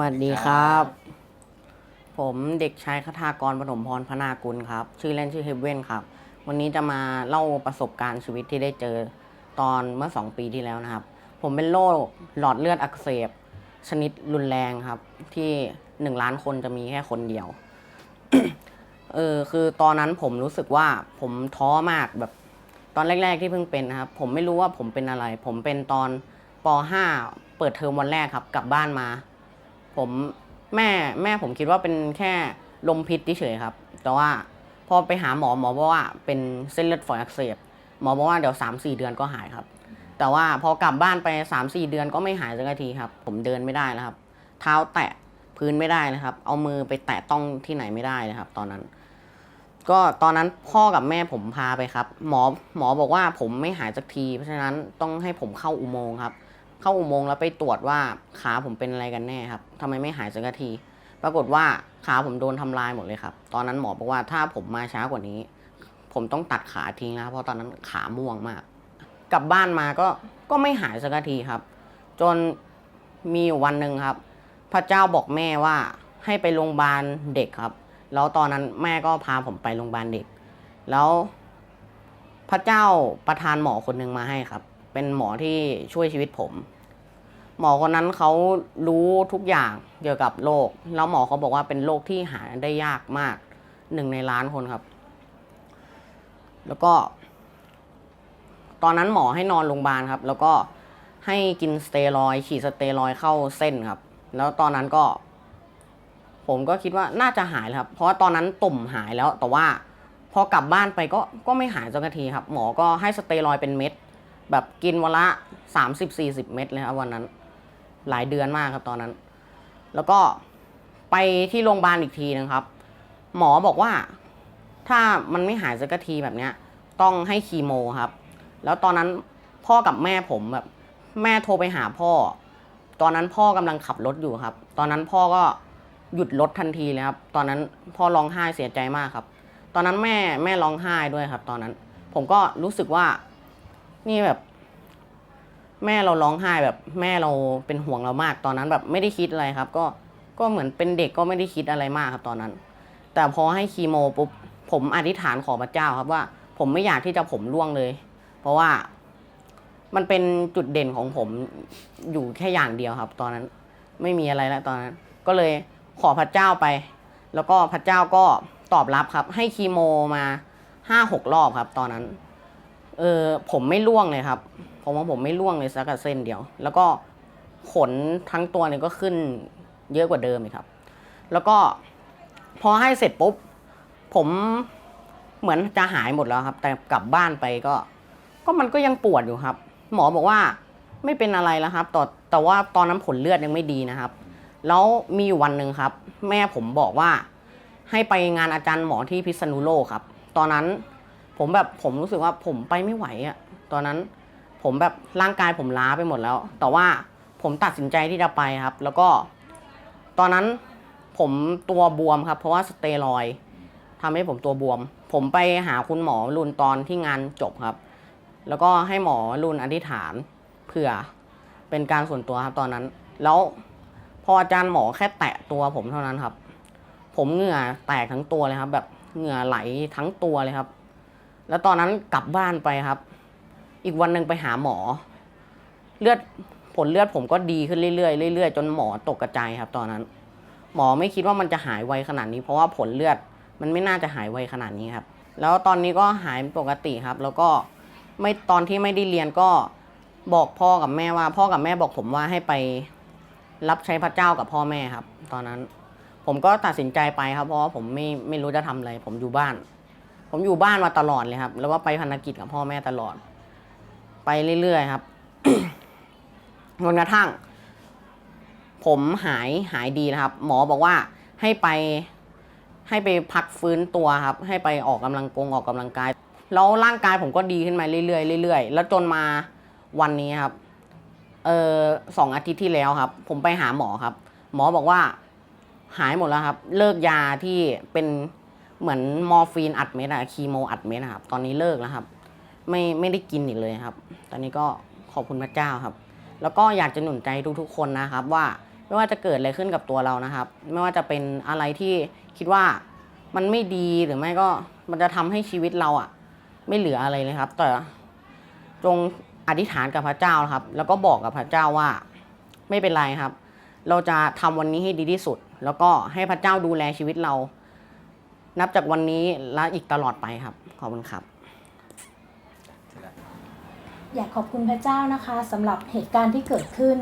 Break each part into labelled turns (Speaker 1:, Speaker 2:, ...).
Speaker 1: วัสดีครับ ผมเด็กชายคทากรปฐมพรพนากุลครับ ชื่อเล่นชื่อเฮเว่นครับ วันนี้จะมาเล่าประสบการณ์ชีวิตที่ได้เจอตอนเมื่อสองปีที่แล้วนะครับ ผมเป็นโรคหลอดเลือดอักเสบ ชนิดรุนแรงครับ ที่หนึ่งล้านคนจะมีแค่คนเดียว เออคือตอนนั้นผมรู้สึกว่าผมท้อมากแบบตอนแรก ๆ ที่เพิ่งเป็นนะครับ ผมไม่รู้ว่าผมเป็นอะไร ผมเป็นตอนป .5 เปิดเทอมวันแรกครับ กลับบ้านมา ผมแม่แม่ผมคิดว่าเป็นแค่ลมพิษเฉยครับ แต่ว่าพอไปหาหมอหมอบอกว่าเป็นเส้นเลือดฝอยอักเสบหมอบอกว่าเดี๋ยวสามสี่เดือนก็หายครับ แต่ว่าพอกลับบ้านไปสามสี่เดือนก็ไม่หายสักทีครับ ผมเดินไม่ได้แล้วครับ เท้าแตะพื้นไม่ได้นะครับ เอามือไปแตะต้องที่ไหนไม่ได้เลยครับ ตอนนั้น ก็ตอนนั้นพ่อกับแม่ผมพาไปครับ หมอหมอบอกว่าผมไม่หายสักที เพราะฉะนั้นต้องให้ผมเข้าอุโมงค์ครับ เข้าอุโมงค์แล้วไปตรวจว่าขาผมเป็นอะไรกันแน่ครับทำไมไม่หายสักที ปรากฏว่าขาผมโดนทำลายหมดเลยครับ ตอนนั้นหมอบอกว่าถ้าผมมาช้ากว่านี้ ผมต้องตัดขาทิ้งนะเพราะตอนนั้นขาม่วงมาก กลับบ้านมาก็ก็ไม่หายสักทีครับ จนมีอยู่วันหนึ่งครับ พระเจ้าบอกแม่ว่าให้ไปโรงพยาบาลเด็กครับ แล้วตอนนั้นแม่ก็พาผมไปโรงพยาบาลเด็ก แล้วพระเจ้าประทานหมอคนหนึ่งมาให้ครับ เป็นหมอที่ช่วยชีวิตผม หมอคนนั้นเขารู้ทุกอย่างเกี่ยวกับโรคแล้วหมอเขาบอกว่าเป็นโรคที่หาได้ยากมากหนึ่งในล้านคนครับ แล้วก็ ตอนนั้นหมอให้นอนโรงพยาบาลครับ แล้วก็ให้กินสเตียรอยฉีดสเตียรอยเข้าเส้นครับ แล้วตอนนั้นก็ ผมก็คิดว่าน่าจะหายแล้วครับ เพราะว่าตอนนั้นตุ่มหายแล้ว แต่ว่าพอกลับบ้านไปก็ก็ไม่หายสักทีครับ หมอก็ให้สเตียรอยเป็นเม็ดแบบกินวันละสามสิบสี่สิบเม็ดเลยครับวันนั้น หลายเดือนมากครับตอนนั้น แล้วก็ไปที่โรงพยาบาลอีกทีนึงครับ หมอบอกว่า ถ้ามันไม่หายสักทีแบบเนี้ย ต้องให้คีโมครับ แล้วตอนนั้นพ่อกับแม่ผมแบบ แม่โทรไปหาพ่อ ตอนนั้นพ่อกำลังขับรถอยู่ครับ ตอนนั้นพ่อก็หยุดรถทันทีเลยครับ ตอนนั้นพ่อร้องไห้เสียใจมากครับ ตอนนั้นแม่แม่ร้องไห้ด้วยครับ ตอนนั้น ผมก็รู้สึกว่า นี่แบบ แม่เราร้องไห้แบบแม่เราเป็นห่วงเรามากตอนนั้นแบบไม่ได้คิดอะไรครับ ก็ก็เหมือนเป็นเด็กก็ไม่ได้คิดอะไรมากครับตอนนั้น แต่พอให้คีโมปุ๊บผมอธิษฐานขอพระเจ้าครับว่า ผมไม่อยากที่จะผมร่วงเลย เพราะว่ามันเป็นจุดเด่นของผมอยู่แค่อย่างเดียวครับ ตอนนั้นไม่มีอะไรแล้วตอนนั้น ก็เลยขอพระเจ้าไป แล้วก็พระเจ้าก็ตอบรับครับ ให้คีโมมาห้าหกรอบครับ ตอนนั้น เออผมไม่ร่วงเลยครับ ผมว่าผมไม่ร่วงเลยสักกับเส้นเดียว แล้วก็ขนทั้งตัวเนี่ยก็ขึ้นเยอะกว่าเดิมอีกครับ แล้วก็พอให้เสร็จปุ๊บ ผมเหมือนจะหายหมดแล้วครับ แต่กลับบ้านไปก็ ก็มันก็ยังปวดอยู่ครับ หมอบอกว่าไม่เป็นอะไรแล้วครับแต่แต่ว่าตอนนั้นผลเลือดยังไม่ดีนะครับ แล้วมีอยู่วันหนึ่งครับ แม่ผมบอกว่าให้ไปงานอาจารย์หมอที่พิษณุโลกครับ ตอนนั้นผมแบบผมรู้สึกว่าผมไปไม่ไหวอะตอนนั้น ผมแบบร่างกายผมล้าไปหมดแล้ว แต่ว่าผมตัดสินใจที่จะไปครับ แล้วก็ ตอนนั้นผมตัวบวมครับ เพราะว่าสเตียรอยด์ทำให้ผมตัวบวม ผมไปหาคุณหมอรุนตอนที่งานจบครับ แล้วก็ให้หมอรุนอธิษฐานเผื่อเป็นการส่วนตัวครับตอนนั้น แล้วพออาจารย์หมอแค่แตะตัวผมเท่านั้นครับ ผมเหงื่อแตกทั้งตัวเลยครับ แบบเหงื่อไหลทั้งตัวเลยครับ แล้วตอนนั้นกลับบ้านไปครับ อีกวันหนึ่งไปหาหมอ เลือดผลเลือดผมก็ดีขึ้นเรื่อยๆเรื่อยๆจนหมอตกกระจายครับ ตอนนั้น หมอไม่คิดว่ามันจะหายไวขนาดนี้ เพราะว่าผลเลือดมันไม่น่าจะหายไวขนาดนี้ครับ แล้วตอนนี้ก็หายปกติครับ แล้วก็ไม่ตอนที่ไม่ได้เรียนก็บอกพ่อกับแม่ว่า พ่อกับแม่บอกผมว่าให้ไปรับใช้พระเจ้ากับพ่อแม่ครับ ตอนนั้น ผมก็ตัดสินใจไปครับ เพราะว่าผมไม่ไม่รู้จะทำอะไร ผมอยู่บ้าน ผมอยู่บ้านมาตลอดเลยครับ แล้วก็ไปพันธกิจกับพ่อแม่ตลอด ไปเรื่อยๆครับจนกระทั่ง ผมหายหายดีนะครับ หมอบอกว่าให้ไปให้ไปพักฟื้นตัวครับ ให้ไปออกกำลังกงออกกำลังกาย แล้วร่างกายผมก็ดีขึ้นมาเรื่อยๆเรื่อยๆ แล้วจนมาวันนี้ครับเออสองอาทิตย์ที่แล้วครับ ผมไปหาหมอครับ หมอบอกว่าหายหมดแล้วครับ เลิกยาที่เป็นเหมือนมอร์ฟีนอัดเม็ดอะคีโมอัดเม็ดอะครับ ตอนนี้เลิกแล้วครับ ไม่ไม่ได้กินอีกเลยครับ ตอนนี้ก็ขอบคุณพระเจ้าครับ แล้วก็อยากจะหนุนใจทุกๆคนนะครับว่าไม่ว่าจะเกิดอะไรขึ้นกับตัวเรานะครับ ไม่ว่าจะเป็นอะไรที่คิดว่ามันไม่ดีหรือไม่ก็มันจะทำให้ชีวิตเราอะไม่เหลืออะไรเลยครับ แต่จงอธิษฐานกับพระเจ้าครับ แล้วก็บอกกับพระเจ้าว่าไม่เป็นไรครับ เราจะทำวันนี้ให้ดีที่สุด แล้วก็ให้พระเจ้าดูแลชีวิตเรา นับจากวันนี้และอีกตลอดไปครับ ขอบคุณครับ
Speaker 2: อยากขอบคุณพระเจ้านะคะสำหรับเหตุการณ์ที่เกิดขึ้น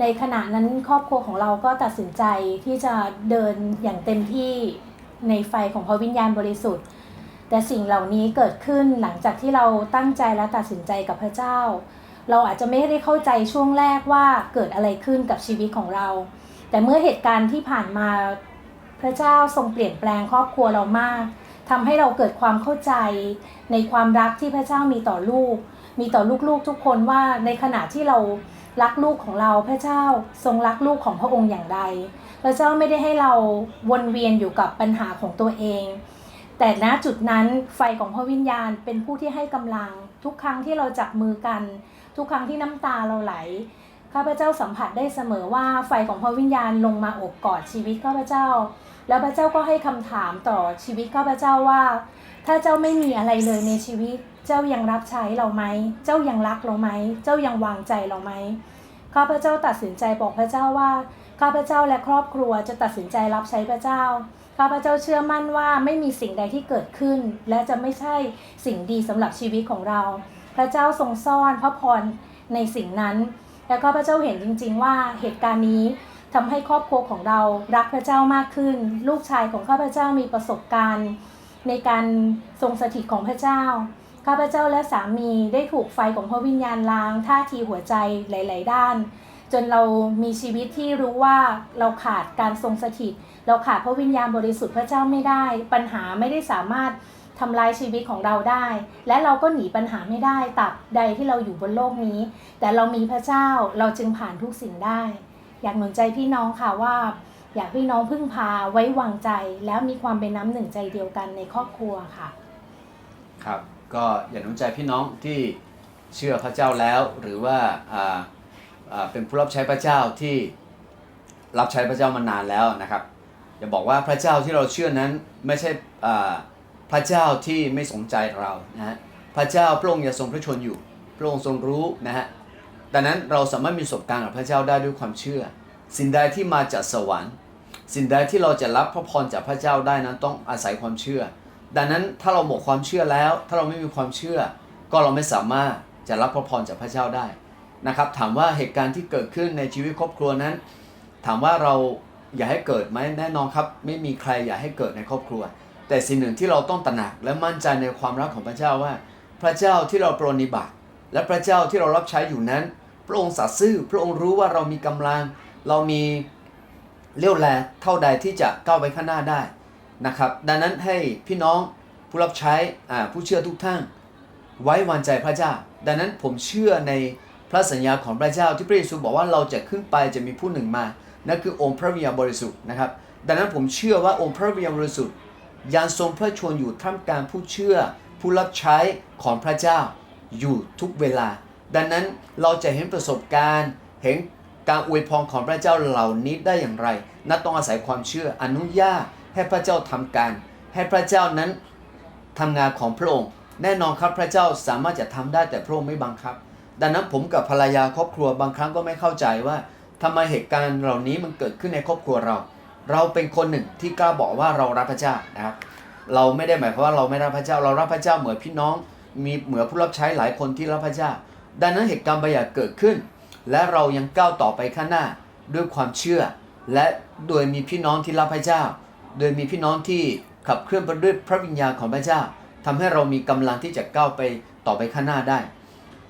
Speaker 2: ในขณะนั้นครอบครัวของเราก็ตัดสินใจที่จะเดินอย่างเต็มที่ในไฟของพระวิญญาณบริสุทธิ์ แต่สิ่งเหล่านี้เกิดขึ้นหลังจากที่เราตั้งใจและตัดสินใจกับพระเจ้า เราอาจจะไม่ได้เข้าใจช่วงแรกว่าเกิดอะไรขึ้นกับชีวิตของเรา แต่เมื่อเหตุการณ์ที่ผ่านมาพระเจ้าทรงเปลี่ยนแปลงครอบครัวเรามากทำให้เราเกิดความเข้าใจในความรักที่พระเจ้ามีต่อลูก มีต่อลูกๆทุกคนว่าในขณะที่เรารักลูกของเราพระเจ้าทรงรักลูกของพระองค์อย่างใดพระเจ้าไม่ได้ให้เราวนเวียนอยู่กับปัญหาของตัวเอง แต่ณจุดนั้นไฟของพระวิญญาณเป็นผู้ที่ให้กำลัง ทุกครั้งที่เราจับมือกัน ทุกครั้งที่น้ำตาเราไหลข้าพเจ้าสัมผัสได้เสมอว่าไฟของพระวิญญาณลงมาโอบกอดชีวิตข้าพเจ้า แล้วพระเจ้าก็ให้คำถามต่อชีวิตข้าพเจ้าว่า ถ้าเจ้าไม่มีอะไรเลยในชีวิต เจ้ายังรับใช้เราไหม เจ้ายังรักเราไหม เจ้ายังวางใจเราไหม ข้าพเจ้าตัดสินใจบอกพระเจ้าว่า ข้าพเจ้าและครอบครัวจะตัดสินใจรับใช้พระเจ้า ข้าพเจ้าเชื่อมั่นว่าไม่มีสิ่งใดที่เกิดขึ้น และจะไม่ใช่สิ่งดีสำหรับชีวิตของเรา พระเจ้าทรงซ่อนพระพรในสิ่งนั้น และข้าพเจ้าเห็นจริง ๆ ว่าเหตุการณ์นี้ทำให้ครอบครัวของเรารักพระเจ้ามากขึ้น ลูกชายของข้าพเจ้ามีประสบการณ์ ในการทรงสถิตของพระเจ้า ข้าพเจ้าและสามีได้ถูกไฟของพระวิญญาณล้างท่าทีหัวใจหลาย ๆ ด้าน จนเรามีชีวิตที่รู้ว่าเราขาดการทรงสถิต เราขาดพระวิญญาณบริสุทธิ์พระเจ้าไม่ได้ ปัญหาไม่ได้สามารถทำลายชีวิตของเราได้ และเราก็หนีปัญหาไม่ได้ตับใดที่เราอยู่บนโลกนี้ แต่เรามีพระเจ้าเราจึงผ่านทุกสิ่งได้ อยากหนุนใจพี่น้องค่ะว่า อยากพี่น้องพึ่งพาไว้วางใจ แล้วมีความเป็นน้ำหนึ่งใจเดียวกันในครอบครัวค่ะ
Speaker 3: ครับ ก็อย่าหนุนใจพี่น้องที่เชื่อพระเจ้าแล้ว หรือว่าเป็นผู้รับใช้พระเจ้าที่รับใช้พระเจ้ามานานแล้วนะครับอย่าบอกว่าพระเจ้าที่เราเชื่อนั้นไม่ใช่พระเจ้าที่ไม่สนใจเรานะฮะพระเจ้าพระองค์ยังทรงพระชนอยู่พระองค์ทรงรู้นะฮะดังนั้นเราสามารถมีประสบการณ์กับพระเจ้าได้ด้วยความเชื่อ สิ่งใดที่มาจากสวรรค์ สิ่งใดที่เราจะรับพระพรจากพระเจ้าได้นั้นต้องอาศัยความเชื่อ ดังนั้นถ้าเราหมดความเชื่อแล้ว ถ้าเราไม่มีความเชื่อ ก็เราไม่สามารถจะรับพระพรจากพระเจ้าได้นะครับถามว่าเหตุการณ์ที่เกิดขึ้นในชีวิตครอบครัวนั้น ถามว่าเราอยากให้เกิดไหมแน่นอนครับ ไม่มีใครอยากให้เกิดในครอบครัว แต่สิ่งหนึ่งที่เราต้องตระหนักและมั่นใจในความรักของพระเจ้าว่า พระเจ้าที่เราปรนนิบัติ และพระเจ้าที่เรารับใช้อยู่นั้น พระองค์สัตย์ซื่อพระองค์รู้ว่าเรามีกำลัง เรามีเรี่ยวแรงเท่าใดที่จะก้าวไปข้างหน้าได้ นะครับ ดังนั้นให้พี่น้องผู้รับใช้ผู้เชื่อทุกท่านไว้วางใจพระเจ้า ดังนั้นผมเชื่อในพระสัญญาของพระเจ้าที่พระเยซูบอกว่าเราจะขึ้นไปจะมีผู้หนึ่งมานั่นคือองค์พระวิญญาณบริสุทธิ์นะครับ ดังนั้นผมเชื่อว่าองค์พระวิญญาณบริสุทธิ์ยังทรงพระชนอยู่ท่ามกลางผู้เชื่อ ผู้รับใช้ของพระเจ้าอยู่ทุกเวลา ดังนั้นเราจะเห็นประสบการณ์เห็นการอวยพรของพระเจ้าเหล่านี้ได้อย่างไร นั่นต้องอาศัยความเชื่ออนุญาต ให้พระเจ้าทำการ ให้พระเจ้านั้นทำงานของพระองค์ แน่นอนครับพระเจ้าสามารถจะทำได้แต่พระองค์ไม่บังคับ ดังนั้นผมกับภรรยาครอบครัวบางครั้งก็ไม่เข้าใจว่าทำไมเหตุการณ์เหล่านี้มันเกิดขึ้นในครอบครัวเรา เราเป็นคนหนึ่งที่กล้าบอกว่าเรารักพระเจ้านะครับเราไม่ได้หมายความว่าเราไม่รักพระเจ้า เรารักพระเจ้าเหมือนพี่น้อง มีเหมือนผู้รับใช้หลายคนที่รักพระเจ้า ดังนั้นเหตุการณ์บางอย่างเกิดขึ้น และเรายังก้าวต่อไปข้างหน้าด้วยความเชื่อ และโดยมีพี่น้องที่รักพระเจ้า โดยมีพี่น้องที่ขับเคลื่อนไปด้วยพระวิญญาณของพระเจ้าทำให้เรามีกำลังที่จะก้าวไปต่อไปข้างหน้าได้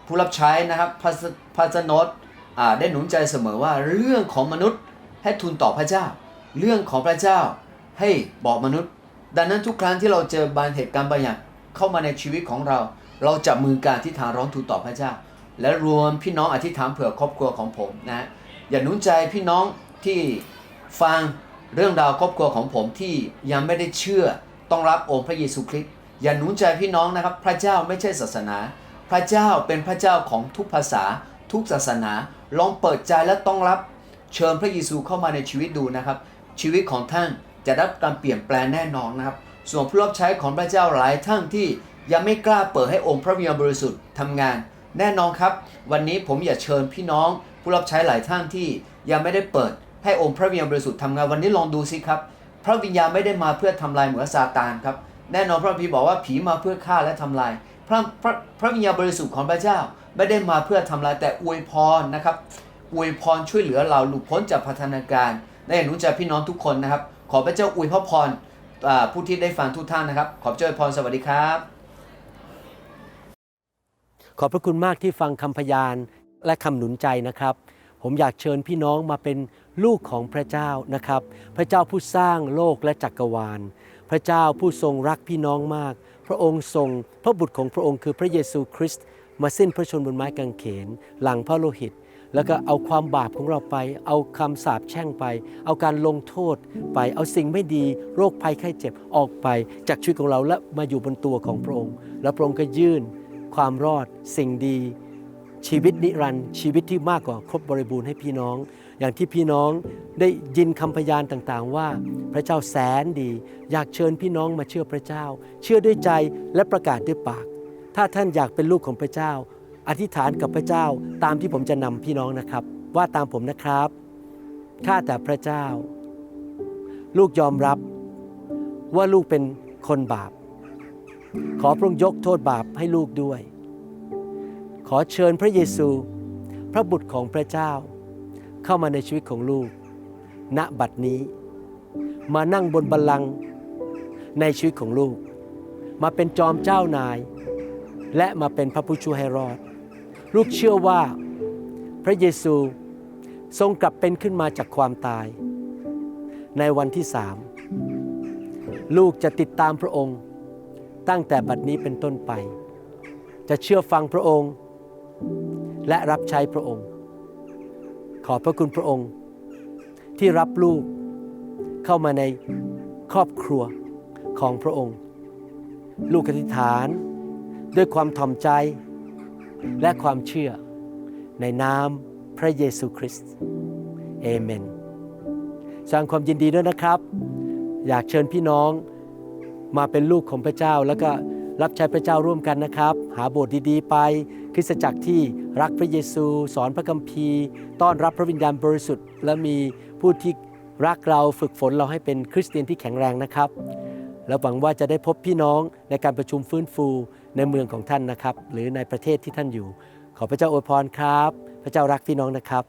Speaker 3: ผู้รับใช้นะครับพาสพาสนตได้หนุนใจเสมอว่าเรื่องของมนุษย์ให้ทูลต่อพระเจ้า เรื่องของพระเจ้าให้บอกมนุษย์ ดังนั้นทุกครั้งที่เราเจอบางเหตุการณ์บางอย่างเข้ามาในชีวิตของเรา เราจับมือการที่ฐานร้องทูลต่อพระเจ้า และรวมพี่น้องอธิษฐานเผื่อครอบครัวของผมนะอย่าหนุนใจพี่น้องที่ฟัง เรื่องราวครอบครัวของผมที่ยังไม่ได้เชื่อต้องรับองค์พระเยซูคริสต์อย่าหนุนใจพี่น้องนะครับ พระเจ้าไม่ใช่ศาสนา พระเจ้าเป็นพระเจ้าของทุกภาษา ทุกศาสนา ลองเปิดใจและต้องรับเชิญพระเยซูเข้ามาในชีวิตดูนะครับ ชีวิตของท่านจะได้รับการเปลี่ยนแปลงแน่นอนนะครับ ส่วนผู้รับใช้ของพระเจ้าหลายท่านที่ยังไม่กล้าเปิดให้องค์พระวิญญาณบริสุทธิ์ทำงาน แน่นอนครับ วันนี้ผมอยากเชิญพี่น้อง ผู้รับใช้หลายท่านที่ยังไม่ได้เปิด ให้องค์พระวิญญาณบริสุทธิ์ทำงานวันนี้ลองดูสิครับ พระวิญญาณไม่ได้มาเพื่อทำลายเหมือนซาตานครับแน่นอนพระพีบอกว่าผีมาเพื่อฆ่าและทำลายพระพระพระวิญญาณบริสุทธิ์ของพระเจ้า ไม่ได้มาเพื่อทำลายแต่อวยพรนะครับอวยพรช่วยเหลือเราหลุดพ้นจากพัฒนาการและหนุนใจพี่น้องทุกคนนะครับ ขอพระเจ้าอวยพระพรผู้ที่ได้ฟังทุกท่านนะครับ ขอบเจ้าอวยพรสวัสดีครับ
Speaker 4: ขอบพระคุณมากที่ฟังคำพยานและคำหนุนใจนะครับ ผมอยากเชิญพี่น้องมาเป็นลูกของพระเจ้านะครับ พระเจ้าผู้สร้างโลกและจักรวาล พระเจ้าผู้ทรงรักพี่น้องมาก พระองค์ทรงพระบุตรของพระองค์คือพระเยซูคริสต์มาสิ้นพระชนม์บนไม้กางเขน หลังพระโลหิต แล้วก็เอาความบาปของเราไป เอาคำสาปแช่งไป เอาการลงโทษไป เอาสิ่งไม่ดีโรคภัยไข้เจ็บออกไปจากชีวิตของเราและมาอยู่บนตัวของพระองค์ แล้วพระองค์ก็ยื่นความรอดสิ่งดี ชีวิตนิรันดร์ชีวิตที่มากกว่าครบบริบูรณ์ให้พี่น้อง อย่างที่พี่น้องได้ยินคำพยานต่างๆ ว่าพระเจ้าแสนดี อยากเชิญพี่น้องมาเชื่อพระเจ้า เชื่อด้วยใจและประกาศด้วยปาก ถ้าท่านอยากเป็นลูกของพระเจ้า อธิษฐานกับพระเจ้าตามที่ผมจะนำพี่น้องนะครับ ว่าตามผมนะครับข้าแต่พระเจ้า ลูกยอมรับว่าลูกเป็นคนบาป ขอพระองค์ยกโทษบาปให้ลูกด้วย ขอเชิญพระเยซู พระบุตรของพระเจ้า เข้ามาในชีวิตของลูก ณบัดนี้ มานั่งบนบัลลังก์ในชีวิตของลูก มาเป็นจอมเจ้านาย และมาเป็นพระผู้ช่วยให้รอด ลูกเชื่อว่า พระเยซูทรงกลับเป็นขึ้นมาจากความตาย ในวันที่สามลูกจะติดตามพระองค์ ตั้งแต่บัดนี้เป็นต้นไป จะเชื่อฟังพระองค์ และรับใช้พระองค์ ขอบพระคุณพระองค์ ที่รับลูกเข้ามาในครอบครัวของพระองค์ ลูกอธิษฐานด้วยความถ่อมใจและความเชื่อในนามพระเยซูคริสต์เอเมนแสดงความยินดีด้วยนะครับ อยากเชิญพี่น้องมาเป็นลูกของพระเจ้าแล้วก็รับใช้พระเจ้าร่วมกันนะครับ หาโบสถ์ดีๆ ไป คริสตจักรที่รักพระเยซู สอนพระคัมภีร์ ต้อนรับพระวิญญาณบริสุทธิ์ และมีผู้ที่รักเราฝึกฝนเราให้เป็นคริสเตียนที่แข็งแรงนะครับ แล้วหวังว่าจะได้พบพี่น้องในการประชุมฟื้นฟูในเมืองของท่านนะครับ หรือในประเทศที่ท่านอยู่ ขอพระเจ้าอวยพรครับ พระเจ้ารักพี่น้องนะครับ